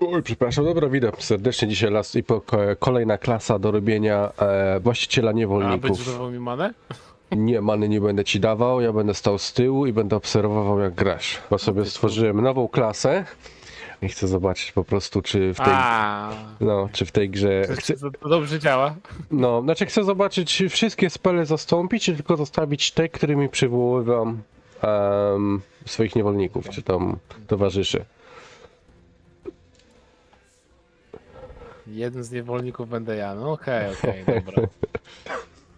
Oj, przepraszam, dobra, witam serdecznie dzisiaj las i po, ko- kolejna klasa do robienia e, właściciela A będziesz niewolników. dawał mi manę? Nie, many nie będę ci dawał, ja będę stał z tyłu i będę obserwował jak grasz. Bo sobie stworzyłem nową klasę i chcę zobaczyć po prostu, czy w tej, A, no, czy w tej grze... Chcę, to, to dobrze działa. no, znaczy chcę zobaczyć, czy wszystkie spele zastąpić, czy tylko zostawić te, którymi przywoływam em, swoich niewolników, czy tam towarzyszy. Jeden z niewolników będę ja. No okej, okej, dobra.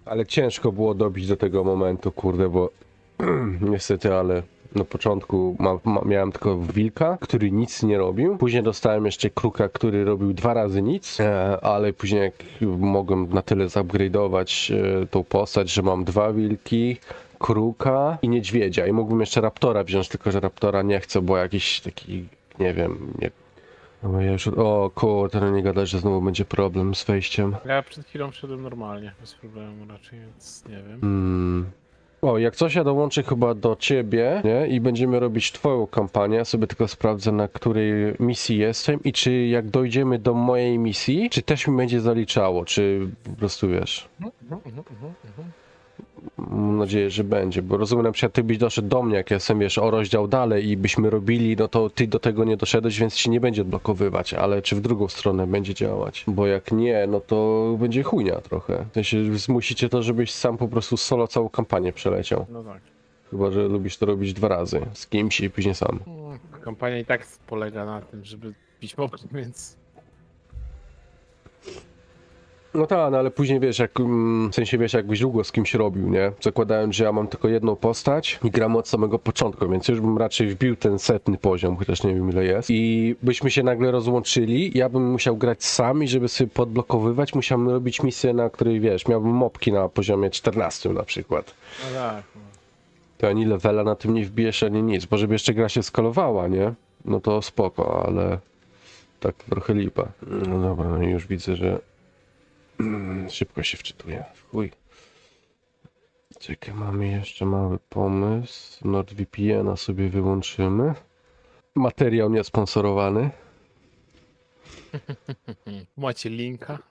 Ale ciężko było dobić do tego momentu, kurde, bo niestety, ale na początku ma, ma, miałem tylko wilka, który nic nie robił. Później dostałem jeszcze kruka, który robił dwa razy nic, e, ale później jak mogłem na tyle zupgrade'ować e, tą postać, że mam dwa wilki, kruka i niedźwiedzia. I mógłbym jeszcze raptora wziąć, tylko że raptora nie chcę, bo jakiś taki, nie wiem, nie... No ja już, o kurde, no nie gadać, że znowu będzie problem z wejściem. Ja przed chwilą wszedłem normalnie, bez problemu raczej, więc nie wiem. Mm. O, jak coś ja dołączę chyba do ciebie, nie? I będziemy robić twoją kampanię. Ja sobie tylko sprawdzę, na której misji jestem i czy jak dojdziemy do mojej misji, czy też mi będzie zaliczało, czy po prostu wiesz. Mhm, mhm, mhm, mhm. Mam nadzieję, że będzie, bo rozumiem na przykład ty byś doszedł do mnie, jak ja jestem, wiesz, o rozdział dalej i byśmy robili, no to ty do tego nie doszedłeś, więc ci nie będzie odblokowywać, ale czy w drugą stronę będzie działać? Bo jak nie, no to będzie chujnia trochę. W sensie zmusicie to, żebyś sam po prostu solo całą kampanię przeleciał. No tak. Chyba, że lubisz to robić dwa razy. Z kimś i później sam. Kampania i tak polega na tym, żeby bić mobki, więc... No tak, no ale później wiesz, jak mm, w sensie wiesz, jakbyś długo z kimś robił, nie? Zakładając, że ja mam tylko jedną postać i gramy od samego początku, więc już bym raczej wbił ten setny poziom, chociaż nie wiem ile jest. I byśmy się nagle rozłączyli, ja bym musiał grać sam i żeby sobie podblokowywać, musiałbym robić misję, na której wiesz, miałbym mopki na poziomie 14 na przykład. No tak. No. To ani levela na tym nie wbijesz, ani nic, bo żeby jeszcze gra się skalowała, nie? No to spoko, ale tak trochę lipa. No dobra, no i już widzę, że szybko się wczytuje. Chuj. Czekaj, mamy jeszcze mały pomysł. NordVPN-a sobie wyłączymy. Materiał niesponsorowany. Macie linka?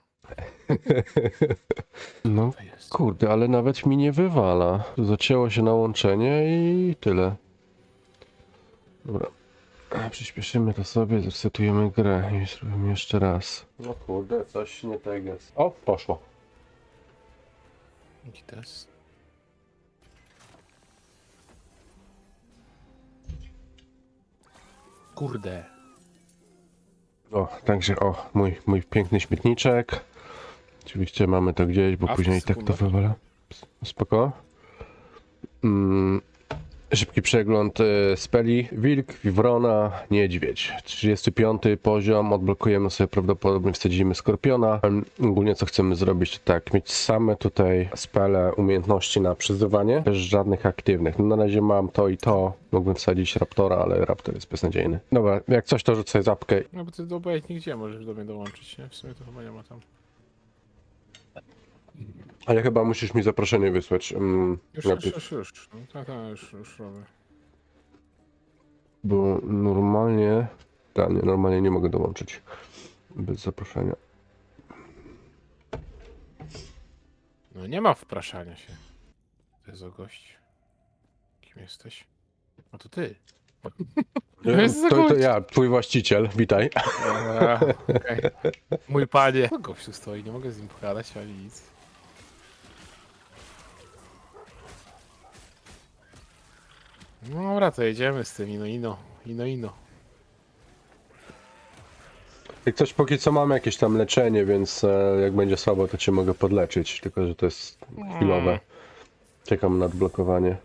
No kurde, ale nawet mi nie wywala. Zacięło się nałączenie i tyle. Dobra. Przyspieszymy to sobie, zresetujemy grę i zrobimy jeszcze raz. No kurde, coś nie tak jest. O, poszło. To jest? Kurde. O, także o, mój, mój piękny śmietniczek. Oczywiście mamy to gdzieś, bo A, później i tak to wywala. Spoko. Mm, szybki przegląd e, speli. Wilk, wiwrona, niedźwiedź. 35 poziom, odblokujemy sobie prawdopodobnie, wsadzimy skorpiona. Ogólnie co chcemy zrobić, to tak, mieć same tutaj spele, umiejętności na przyzywanie, bez żadnych aktywnych. No, na razie mam to i to. Mógłbym wsadzić raptora, ale raptor jest beznadziejny. Dobra, jak coś to rzucę zapkę No bo ty do obojętnie gdzie możesz do mnie dołączyć, nie? W sumie to chyba nie ma tam. Ale chyba musisz mi zaproszenie wysłać. Mm, Już, najpierw, już, już, już. No, tak, tak, już, już robię. Bo normalnie. Tak, nie, normalnie nie mogę dołączyć. Bez zaproszenia. No nie ma wpraszania się. To jest o gość. Kim jesteś? A to ty. Nie, jest za to, to gość. ja, twój właściciel, witaj. A, okej. Mój panie. No gościu stoi, nie mogę z nim pogadać ani nic. No dobra, to jedziemy z tym ino ino. Ino ino. Jak coś póki co mam jakieś tam leczenie, więc e, jak będzie słabo, to cię mogę podleczyć. Tylko, że to jest chwilowe. Czekam na odblokowanie.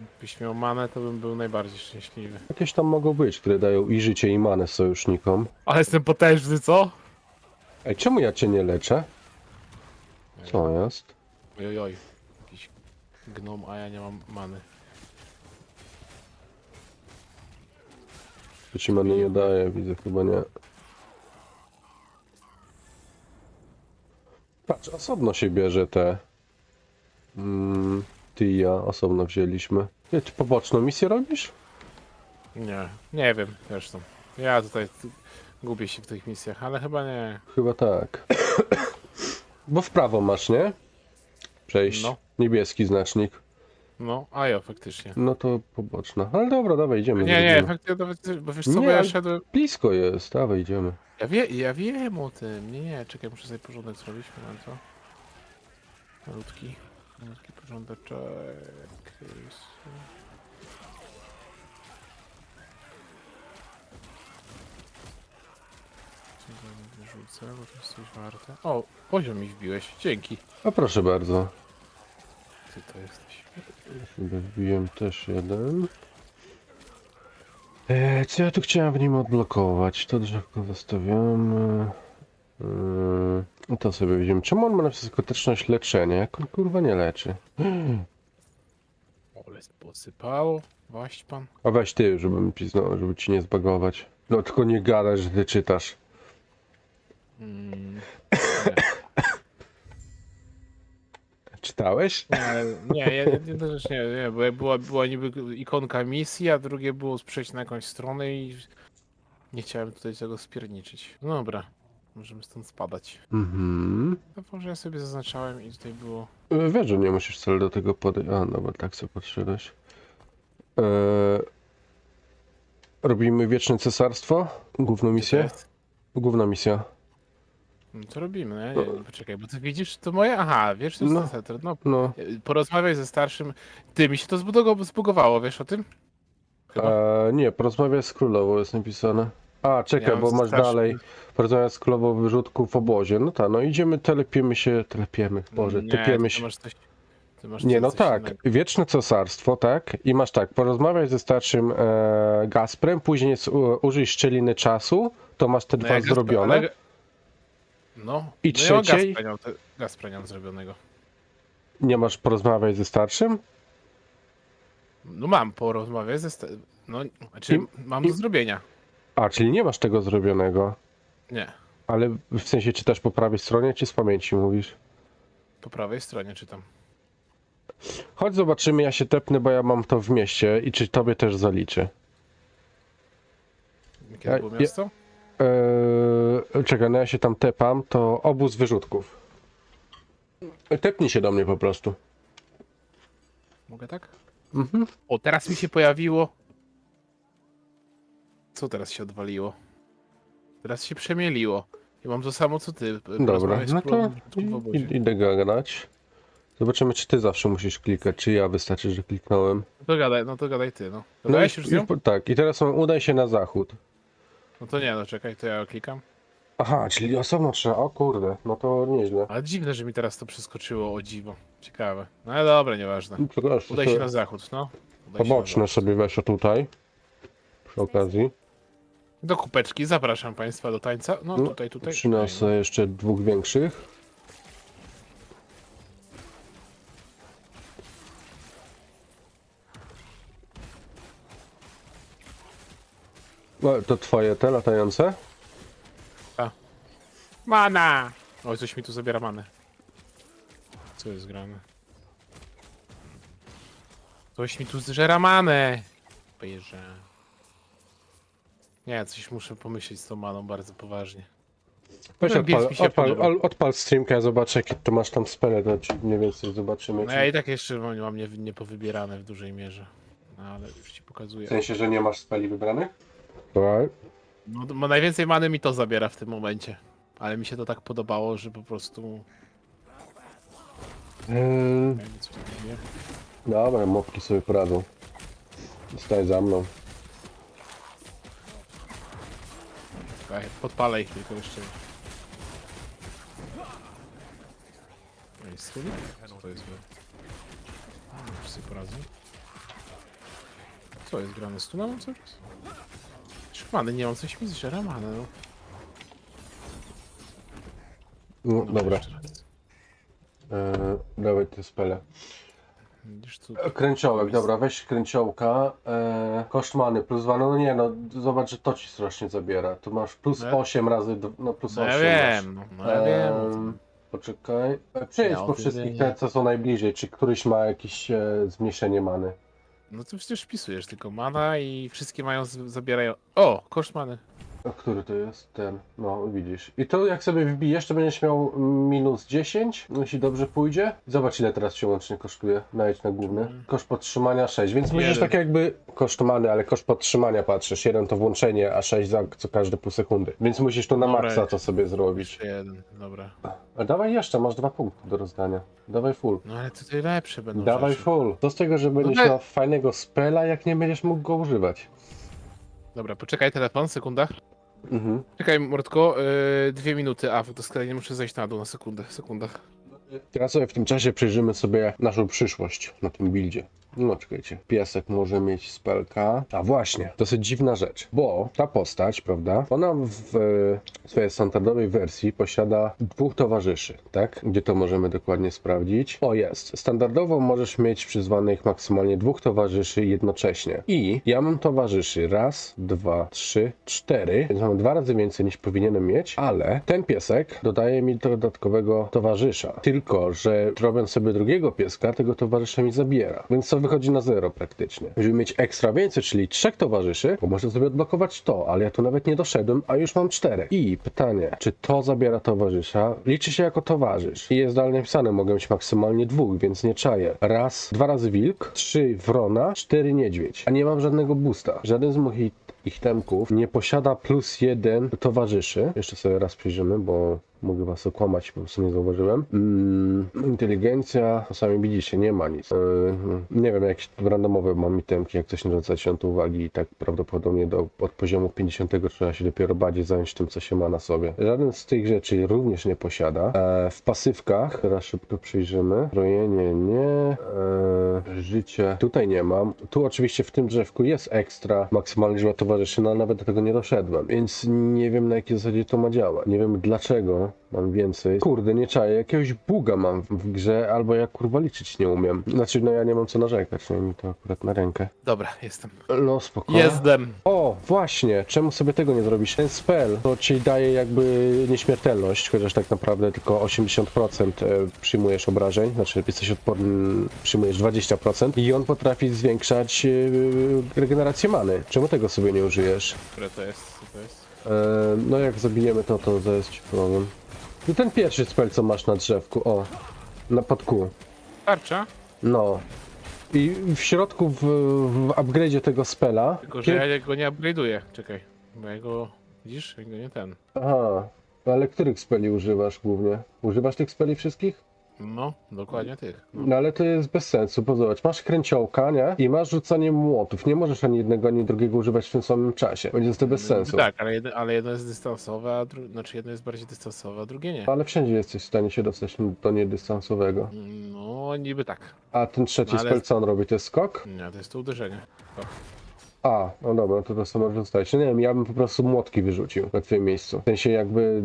Jakbyś miał manę, to bym był najbardziej szczęśliwy. Jakieś tam mogą być, które dają i życie, i manę sojusznikom. Ale jestem potężny, co? Ej, czemu ja cię nie leczę? Co jest? Ojojoj. Jakiś gnom, a ja nie mam many. To ci many nie daje, widzę, chyba nie. Patrz, osobno się bierze te. Mm, ty i ja osobno wzięliśmy. Ty, ty poboczną misję robisz? Nie, nie wiem, zresztą. Ja tutaj Gubię się w tych misjach, ale chyba nie. Chyba tak. Bo w prawo masz, nie? Przejść. No. Niebieski znacznik. No, a ja faktycznie. No to poboczna. Ale dobra, dawaj, idziemy. Nie, nie, faktycznie, nawet- bo wiesz co, Nie, bo ja ale- szedłem... Blisko jest, dawaj, idziemy. Ja, wie, ja wiem o tym. Nie, nie, czekaj, muszę sobie porządek zrobić, moment to. Malutki, malutki porządeczek. Co go nie wyrzucę, bo to jest coś warte. O, poziom mi wbiłeś, dzięki. A proszę bardzo. Ty to jesteś. Sobie wbiłem też jeden. E, co ja tu chciałem w nim odblokować? To drzewko zostawiamy. Yy, to sobie widzimy. Czemu on ma na skuteczność leczenia? Jak on kurwa nie leczy? Ole, posypało. Właśnie pan. A weź ty, żebym znowu, żeby ci nie zbagować. No tylko nie gadaj, że ty czytasz. Mm, Czytałeś? nie, nie, nie, nie, bo była, była niby ikonka misji, a drugie było sprzeć na jakąś stronę i nie chciałem tutaj tego spierniczyć. No dobra, możemy stąd spadać. Mhm. No może ja sobie zaznaczałem i tutaj było... Wiesz, że nie musisz wcale do tego podejść. A, dobra, tak sobie podszedłeś. E, robimy Wieczne Cesarstwo? Główną misję? Główna misja. No to robimy, no ja nie, nie, poczekaj, bo ty widzisz, to moje... Aha, wiesz, to jest No. no. no. No. Porozmawiaj ze starszym... Ty, mi się to zbudogo- zbugowało, wiesz o tym? Chyba. E, nie, porozmawiaj z królową jest napisane. A, czekaj, mam bo masz dalej. Porozmawiaj z królową wyrzutków w obozie. No tak, no idziemy, telepiemy się, telepiemy, Boże, nie, typiemy ty się. masz coś... Ty masz Nie, coś- no coś tak, innego. wieczne cesarstwo, tak? I masz tak, porozmawiaj ze starszym e, Gasprem, później s- u, użyj szczeliny czasu, to masz te No dwa ja Gaspra- zrobione. ale- No. I no ja trzeciej? Nie mam zrobionego. Nie masz porozmawiać ze starszym? No mam porozmawiać ze... sta- No, znaczy Im- mam im- do zrobienia. A, czyli nie masz tego zrobionego. Nie. Ale w sensie czytasz po prawej stronie, czy z pamięci mówisz? Po prawej stronie czytam. Chodź zobaczymy, ja się tepnę, bo ja mam to w mieście i czy tobie też zaliczy. Jakie Ja- było ja- miasto? Czekaj, no ja się tam tepam, to obóz wyrzutków. Tepnij się do mnie po prostu. Mogę tak? Mhm. O, teraz mi się pojawiło. Co teraz się odwaliło? Teraz się przemieliło. I mam to samo co ty. Dobra, no to i- idę gadać. Zobaczymy, czy ty zawsze musisz klikać, czy ja wystarczy, że kliknąłem. No to gadaj, no to gadaj ty, no. No i- już z nią? i- tak, i teraz mam udaj się na zachód. No to nie, no czekaj, to ja klikam. Aha, czyli osobno trzeba, o kurde, no to nieźle. Ale dziwne, że mi teraz to przeskoczyło, o dziwo. Ciekawe. No ale dobra, nieważne. Udaj się na zachód, no. Udaj się poboczne sobie weź o tutaj. Przy okazji. Do kupeczki, zapraszam państwa do tańca. No No, tutaj, tutaj. Przyniosę tutaj, jeszcze dwóch większych. O, to twoje te latające? No. Mana! Oj, coś mi tu zabiera manę. Co jest grane? Coś mi tu zżera manę! Pojeżdżę. Nie, coś muszę pomyśleć z tą maną bardzo poważnie. Weź Ten odpal, biec mi się odpal, podoba. odpal streamka, ja zobaczę jakie to masz tam spele, to ci mniej więcej zobaczymy. No ja i tak jeszcze mam, mam nie, nie powybierane w dużej mierze. No ale już ci pokazuję. W sensie, że nie masz speli wybranych? Dobra. No, bo najwięcej many mi to zabiera w tym momencie. Ale mi się to tak podobało, że po prostu... Yy, dobra, mopki sobie poradzą. Staj za mną. Czekaj, podpalę ich tylko jeszcze. No i stuli? Co to jest? No, już sobie poradzę. Co jest grane? Stuna mam cały czas? Nie mam coś mi zżera manę, no. No, dobra, jeszcze raz. yy, dawaj te spele. Widzisz. Kręciołek, dobra, weź kręciołka. E, koszt many plus 2, no nie, no zobacz, że to ci strasznie zabiera. Tu masz plus No ja- 8 razy, no plus No 8 ja wiem, no, no ja wiem. Em. Poczekaj. E, Przejdź Ja o po tym wszystkich wiem. te, co są najbliżej. Czy któryś ma jakieś e, zmniejszenie many? No to przecież wpisujesz tylko mana i wszystkie mają, z- zabierają... O, koszt many. A który to jest? Ten. No, widzisz. I to jak sobie wbijesz, to będziesz miał minus 10, jeśli dobrze pójdzie. Zobacz ile teraz się łącznie kosztuje. Najdź na główny. Koszt podtrzymania 6, więc musisz Jeden. tak jakby kosztowany, ale koszt podtrzymania patrzysz. Jeden to włączenie, a 6 za co każde pół sekundy. Więc musisz to na Dobra. maksa to sobie zrobić. Jeszcze jeden, dobra. A dawaj jeszcze, masz dwa punkty do rozdania. Dawaj full. No ale tutaj lepsze będą Dawaj rzeczy. full. Co z tego, że będziesz daj- miał fajnego spela, jak nie będziesz mógł go używać? Dobra, poczekaj telefon, sekunda. Mhm. Czekaj, Mordko, yy, dwie minuty, a do skrajnie muszę zejść na dół na sekundę, sekunda. Teraz sobie w tym czasie przyjrzymy sobie naszą przyszłość na tym buildzie. No czekajcie, piesek może mieć spelka. A właśnie, dosyć dziwna rzecz, bo ta postać, prawda, ona w swojej standardowej wersji posiada dwóch towarzyszy, tak? Gdzie to możemy dokładnie sprawdzić? O, jest. Standardowo możesz mieć przyzwanych maksymalnie dwóch towarzyszy jednocześnie. I ja mam towarzyszy raz, dwa, trzy, cztery, więc mam dwa razy więcej niż powinienem mieć, ale ten piesek dodaje mi dodatkowego towarzysza. Tylko, że robiąc sobie drugiego pieska, tego towarzysza mi zabiera. Więc to wychodzi na zero praktycznie. Żeby mieć ekstra więcej, czyli trzech towarzyszy, to można sobie odblokować to, ale ja tu nawet nie doszedłem, a już mam cztery. I pytanie, czy to zabiera towarzysza? Liczy się jako towarzysz. I jest dalej napisane, mogę mieć maksymalnie dwóch, więc nie czaję. Raz, dwa razy wilk, trzy wrona, cztery niedźwiedź. A nie mam żadnego boosta. Żaden z moich ich temków nie posiada plus jeden towarzyszy. Jeszcze sobie raz przyjrzymy, bo mogę was okłamać, po prostu nie zauważyłem. Mm, inteligencja, sami widzicie, nie ma nic. Yy, nie wiem, jakieś randomowe mam itemki, jak coś nie zwracać na to uwagi i tak prawdopodobnie do, od poziomu 50 trzeba się dopiero bardziej zająć tym, co się ma na sobie. Żaden z tych rzeczy również nie posiada. E, w pasywkach, teraz szybko przyjrzymy. Rojenie nie, e, życie tutaj nie mam. Tu oczywiście w tym drzewku jest ekstra maksymalna liczba towarzyszy, no nawet do tego nie doszedłem, więc nie wiem na jakiej zasadzie to ma działać. Nie wiem dlaczego mam więcej. Kurde, nie czaję, jakiegoś buga mam w grze, albo ja kurwa liczyć nie umiem. Znaczy, no ja nie mam co narzekać, no i mi to akurat na rękę. Dobra, jestem. No spokojnie. Jestem. O, właśnie, czemu sobie tego nie zrobisz? Ten spell to ci daje jakby nieśmiertelność, chociaż tak naprawdę tylko 80% e, przyjmujesz obrażeń, znaczy jesteś odporny, przyjmujesz 20% i on potrafi zwiększać e, regenerację many. Czemu tego sobie nie użyjesz? Które to jest? E, no jak zabijemy to, to zaraz ci powiem. No ten pierwszy spell, co masz na drzewku, o, na podku. Tarcza? No. I w środku, w, w upgrade'zie tego spela... Tylko, że ja go nie upgrade'uję. Czekaj. Bo ja go... Widzisz? Ja go nie ten. Aha, ale których speli używasz głównie? Używasz tych speli wszystkich? No, dokładnie tych. No. No ale to jest bez sensu, bo zobacz, masz kręciołka, nie? I masz rzucanie młotów. Nie możesz ani jednego, ani drugiego używać w tym samym czasie. Będzie to bez sensu. Tak, ale jedno, ale jedno jest dystansowe, a dru... znaczy jedno jest bardziej dystansowe, a drugie nie. Ale wszędzie jesteś w stanie się dostać do niedystansowego. No, niby tak. A ten trzeci No, ale- spell co on robi? To jest skok? Nie, to jest to uderzenie. A, no dobra, to to samo zostać. No nie wiem, ja bym po prostu młotki wyrzucił na twoim miejscu. W sensie jakby...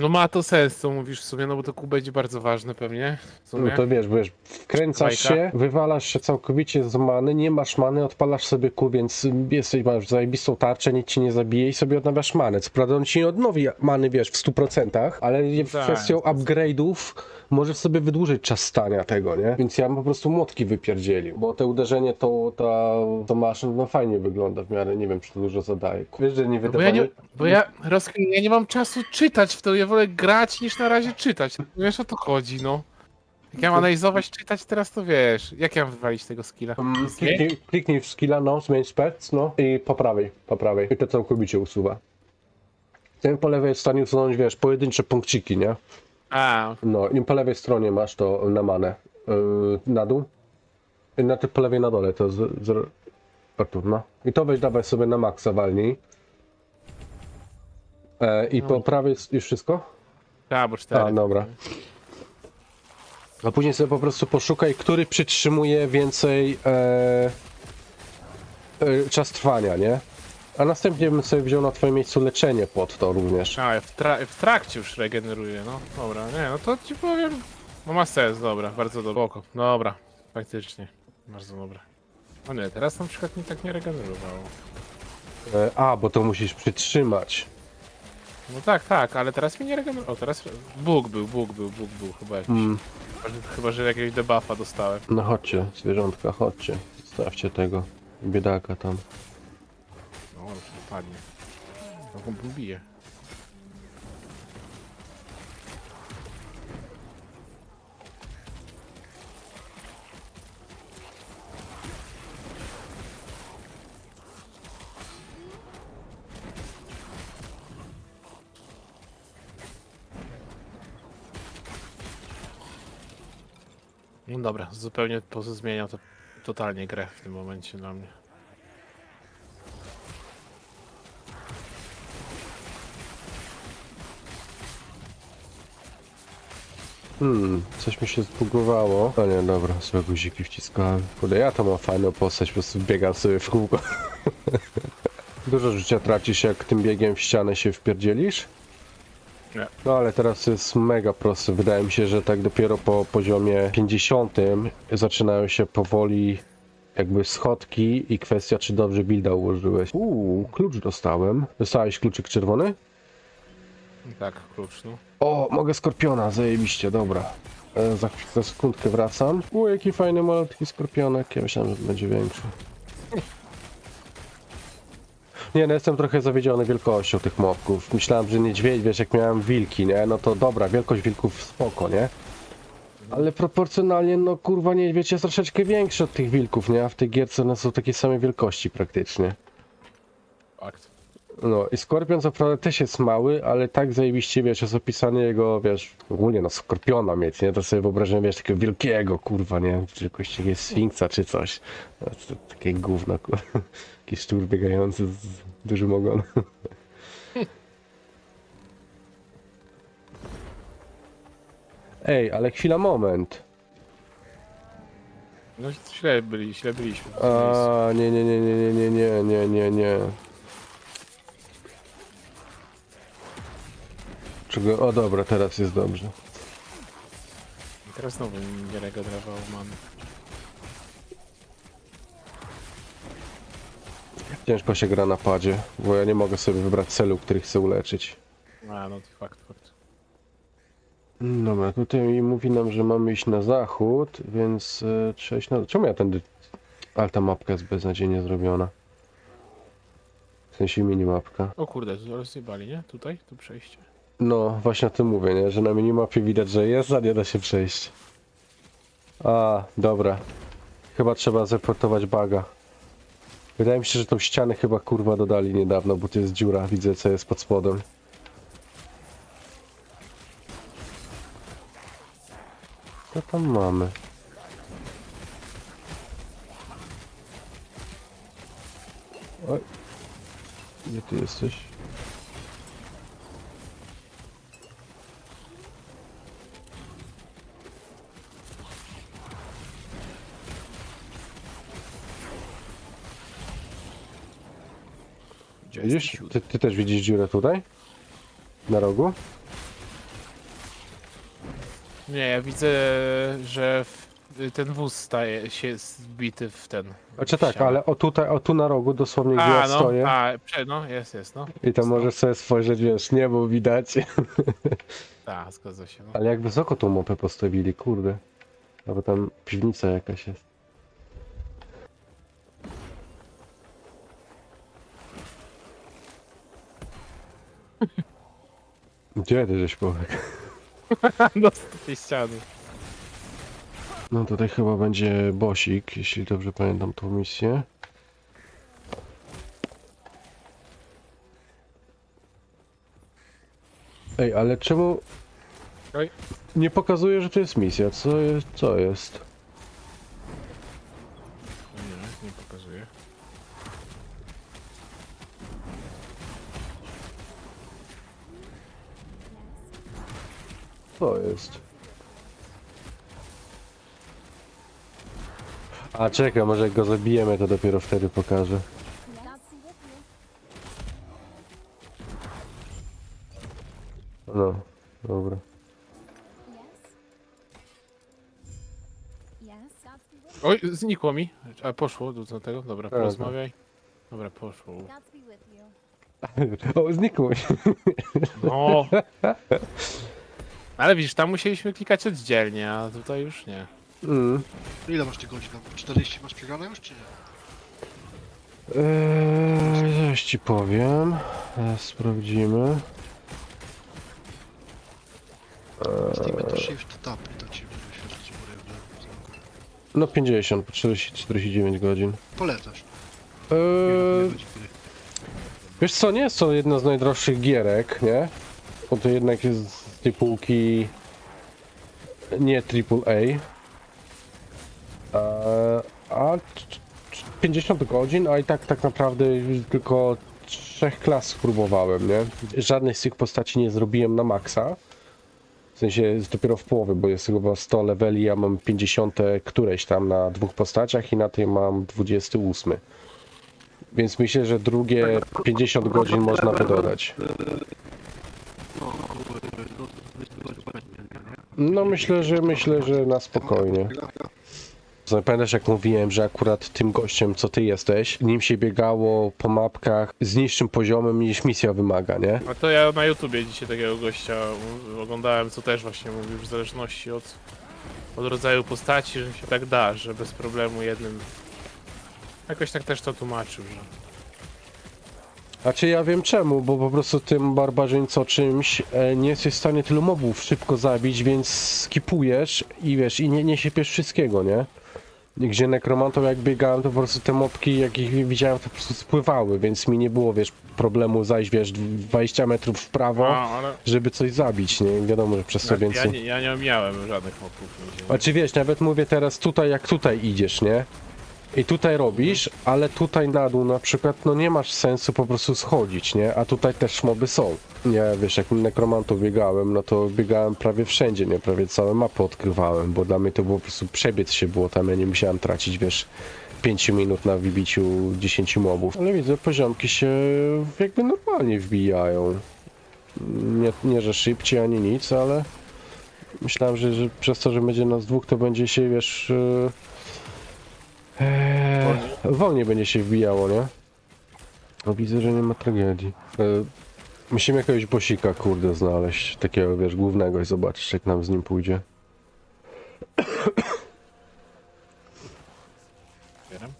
No ma to sens, co mówisz w sumie, no bo to kół będzie bardzo ważne pewnie. W No to wiesz, wiesz, wkręcasz się, wywalasz się całkowicie z many, nie masz many, odpalasz sobie kół, więc jesteś, masz zajebistą tarczę, nic ci nie zabije i sobie odnawiasz manę. Co prawda on ci nie odnowi many, wiesz, w 100%, ale w tak, kwestią upgrade'ów możesz sobie wydłużyć czas stania tego, nie? Więc ja bym po prostu młotki wypierdzielił, bo te uderzenie to, to, to masz, no fajnie wygląda w miarę, nie wiem, czy to dużo zadaje. Wiesz, że nie No bo ja nie, bo ja, Roskin, ja nie mam czasu czytać w to, ja wolę grać niż na razie czytać. Wiesz o to chodzi, no. Jak ja mam analizować, czytać teraz, to wiesz. Jak ja mam wywalić tego skilla? Mm, Kliknij, kliknij w skilla, no, zmień spec, no i po prawej, po prawej. I to całkowicie usuwa. Ten po lewej jest w stanie usunąć, wiesz, pojedyncze punkciki, nie? A, No, i po lewej stronie masz to na manę. Yy, na dół. I na ty po lewej na dole to z, z... O tu, no. I to weź dawaj sobie na maksa walnij. E, I po prawej jest już wszystko? ta, bo cztery. A, dobra. A później sobie po prostu poszukaj, który przytrzymuje więcej e, e, czas trwania, nie? A następnie bym sobie wziął na twoim miejscu leczenie pod to również. A, w, tra- w trakcie już regeneruje, no. Dobra, nie, no to ci powiem. No ma sens, dobra, bardzo dobro. Oko. Dobra, faktycznie. Bardzo dobre. O nie, teraz na przykład mi tak nie regenerowało. E, a, bo to musisz przytrzymać. No tak, tak, ale teraz mi nie regenerowało. O, teraz Bóg był, Bóg był, Bóg był chyba jakiś. Mm. Chyba, że- Chyba, że jakiegoś debuffa dostałem. No chodźcie, zwierzątka, chodźcie. Zostawcie tego biedaka tam. No, już padnie. Mogą bije. Dobra, zupełnie pozmieniał to totalnie grę w tym momencie dla mnie. Hmm, coś mi się zbugowało. O nie, dobra, złe guziki wciskałem. Kurde, ja to mam fajną postać, po prostu biegam sobie w kółko. Dużo życia tracisz, jak tym biegiem w ścianę się wpierdzielisz. Nie. No ale teraz jest mega proste. Wydaje mi się, że tak dopiero po poziomie 50 zaczynają się powoli jakby schodki i kwestia, czy dobrze builda ułożyłeś. Uuu, klucz dostałem. Dostałeś kluczyk czerwony? Tak, klucz, no. O, mogę skorpiona, zajebiście, dobra. E, za, za sekundkę wracam. U, jaki fajny malutki skorpionek. Ja myślałem, że będzie większy. Nie, no jestem trochę zawiedziony wielkością tych mobków. Myślałem, że niedźwiedź, wiesz, jak miałem wilki, nie? No to dobra, wielkość wilków spoko, nie? Ale proporcjonalnie, no kurwa, niedźwiedź jest troszeczkę większy od tych wilków, nie? A w tej gierce one są takiej samej wielkości praktycznie. Fakt. No i Skorpion co prawda też jest mały, ale tak zajebiście, wiesz, jest opisanie jego, wiesz, ogólnie no Skorpiona mieć, nie? To sobie wyobrażam, wiesz, takiego wielkiego, kurwa, nie? Wielkości jakiegoś Sfinksa czy coś. No, takie gówno, kurwa. Jakiś szczur biegający z dużym ogonem. Ej, ale chwila, moment. No źle byli, źle byliśmy. A, nie, nie, nie, nie, nie, nie, nie, nie, nie. Czego? O dobra, teraz jest dobrze. I Teraz znowu nie regenerował man. Ciężko się gra na padzie, bo ja nie mogę sobie wybrać celu, który chcę uleczyć. A, no to fakt, fakt. Dobra, tutaj mówi nam, że mamy iść na zachód, więc e, trzeba iść na... Czemu ja tędy... Ale ta mapka jest beznadziejnie zrobiona. W sensie minimapka. O kurde, tu rozjebali, nie? Tutaj? Tu przejście. No, właśnie o tym mówię, nie? Że na minimapie widać, że jest, a nie da się przejść. A, dobra. Chyba trzeba zreportować baga. Wydaje mi się, że tą ścianę chyba kurwa dodali niedawno, bo tu jest dziura, widzę co jest pod spodem. Co tam mamy? Oj. Gdzie ty jesteś? Widzisz? Ty, ty też widzisz dziurę tutaj? Na rogu? Nie, ja widzę, że w, ten wóz staje się zbity w ten. Znaczy tak, ścianę. ale o tutaj, o tu na rogu, dosłownie gdzie A, ja no, stoję. a, prze, no, jest, jest, no. I tam możesz sobie spojrzeć, wiesz, niebo widać. Tak, zgadza się. No. Ale jakby wysoko tą mopę postawili, kurde. Albo tam piwnica jakaś jest. Gdzie ty żeś powiek? no, z tej ściany. No tutaj chyba będzie bosik, jeśli dobrze pamiętam tą misję. Ej, ale czemu Oj. nie pokazuje, że to jest misja? Co jest? Co jest? Jest? A czekaj, może jak go zabijemy, to dopiero wtedy pokażę. No, dobra. Oj, znikło mi. A poszło do do tego? Dobra, Tak, porozmawiaj. Dobra, poszło. O, znikło mi. No. Ale widzisz, tam musieliśmy klikać oddzielnie, a tutaj już nie. Mm. Ile masz tych godzin? 40 masz przegrane już, czy nie? Eee, zaraz ci powiem. Teraz sprawdzimy. Steamy to shift tab i to ci górę w dół. No 50, po 40, 49 godzin. Polecasz. Eee, będzie wiesz co, nie jest to jedna z najdroższych gierek, nie? Bo to jednak jest tej półki nie AAA. Eee, a c- c- 50 godzin, a i tak tak naprawdę tylko trzech klas spróbowałem, nie? Żadnej z tych postaci nie zrobiłem na maksa. W sensie jest dopiero w połowie, bo jest chyba 100 leveli, ja mam 50 któreś tam na dwóch postaciach i na tej mam 28. Więc myślę, że drugie 50 godzin można by dodać. No myślę, że myślę, że na spokojnie. Pamiętasz jak mówiłem, że akurat tym gościem, co ty jesteś, nim się biegało po mapkach z niższym poziomem niż misja wymaga, nie? A to ja na YouTubie dzisiaj takiego gościa oglądałem, co też właśnie mówił, w zależności od, od rodzaju postaci, że się tak da, że bez problemu jednym... Jakoś tak też to tłumaczył, że... Znaczy ja wiem czemu, bo po prostu tym barbarzyńco czymś e, nie jesteś w stanie tylu mobów szybko zabić, więc skipujesz i wiesz, i nie, nie siepiesz wszystkiego, nie? Gdzie nekromantą jak biegałem, to po prostu te mopki, jak ich widziałem, to po prostu spływały, więc mi nie było, wiesz, problemu zajść, wiesz, 20 metrów w prawo, A, ale... żeby coś zabić, nie? Wiadomo, że przez to Ja, więcej... nie, ja nie omijałem żadnych mopów nigdzie. A czy wiesz, nawet mówię teraz tutaj, jak tutaj idziesz, nie? I tutaj robisz, ale tutaj na dół na przykład, no nie masz sensu po prostu schodzić, nie? A tutaj też moby są. Ja wiesz, jak nekromantów biegałem, no to biegałem prawie wszędzie, nie? Prawie całe mapy odkrywałem, bo dla mnie to było po prostu przebiec się było tam, ja nie musiałem tracić, wiesz, 5 minut na wybiciu 10 mobów. Ale widzę, poziomki się jakby normalnie wbijają. Nie, nie że szybciej ani nic, ale myślałem, że, że przez to, że będzie nas dwóch, to będzie się, wiesz... Yy, Wolniej? wolniej będzie się wbijało, nie? No widzę, że nie ma tragedii. Yy, musimy jakiegoś bosika, kurde, znaleźć. Takiego, wiesz, głównego i zobaczyć, jak nam z nim pójdzie. Otwieram.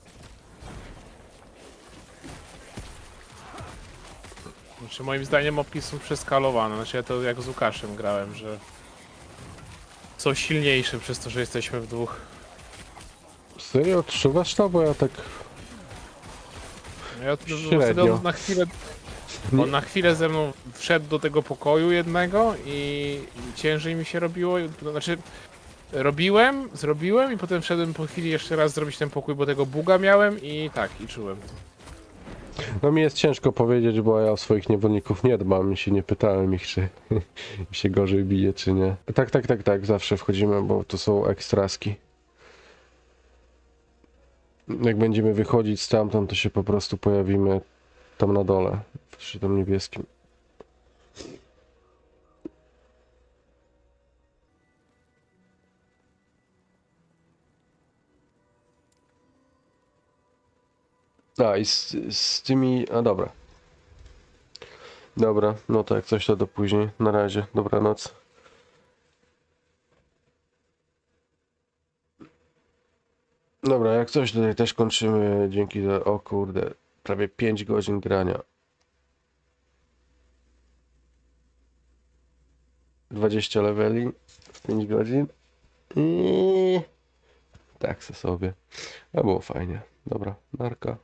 Znaczy moim zdaniem mopki są przeskalowane. Znaczy ja to jak z Łukaszem grałem, że są silniejsze przez to, że jesteśmy w dwóch. Serio, odczuwasz to? Bo ja tak... Ja to, Średnio. wtedy on na chwilę on na chwilę ze mną wszedł do tego pokoju jednego i ciężej mi się robiło. to Znaczy robiłem, zrobiłem i potem wszedłem po chwili jeszcze raz zrobić ten pokój, bo tego buga miałem i tak, i czułem to. No mi jest ciężko powiedzieć, bo ja o swoich niewolników nie dbam i się nie pytałem ich, czy mi się gorzej bije, czy nie. Tak, tak, tak, tak, zawsze wchodzimy, bo to są ekstraski. Jak będziemy wychodzić stamtąd, to się po prostu pojawimy tam na dole, przy tym niebieskim. A i z, z tymi. A dobra. Dobra, no to jak coś to do później. Na razie, dobranoc. Dobra, jak coś tutaj też kończymy. Dzięki za. O kurde, prawie 5 godzin grania. 20 leveli w 5 godzin. I tak se sobie. A było fajnie. Dobra, narka.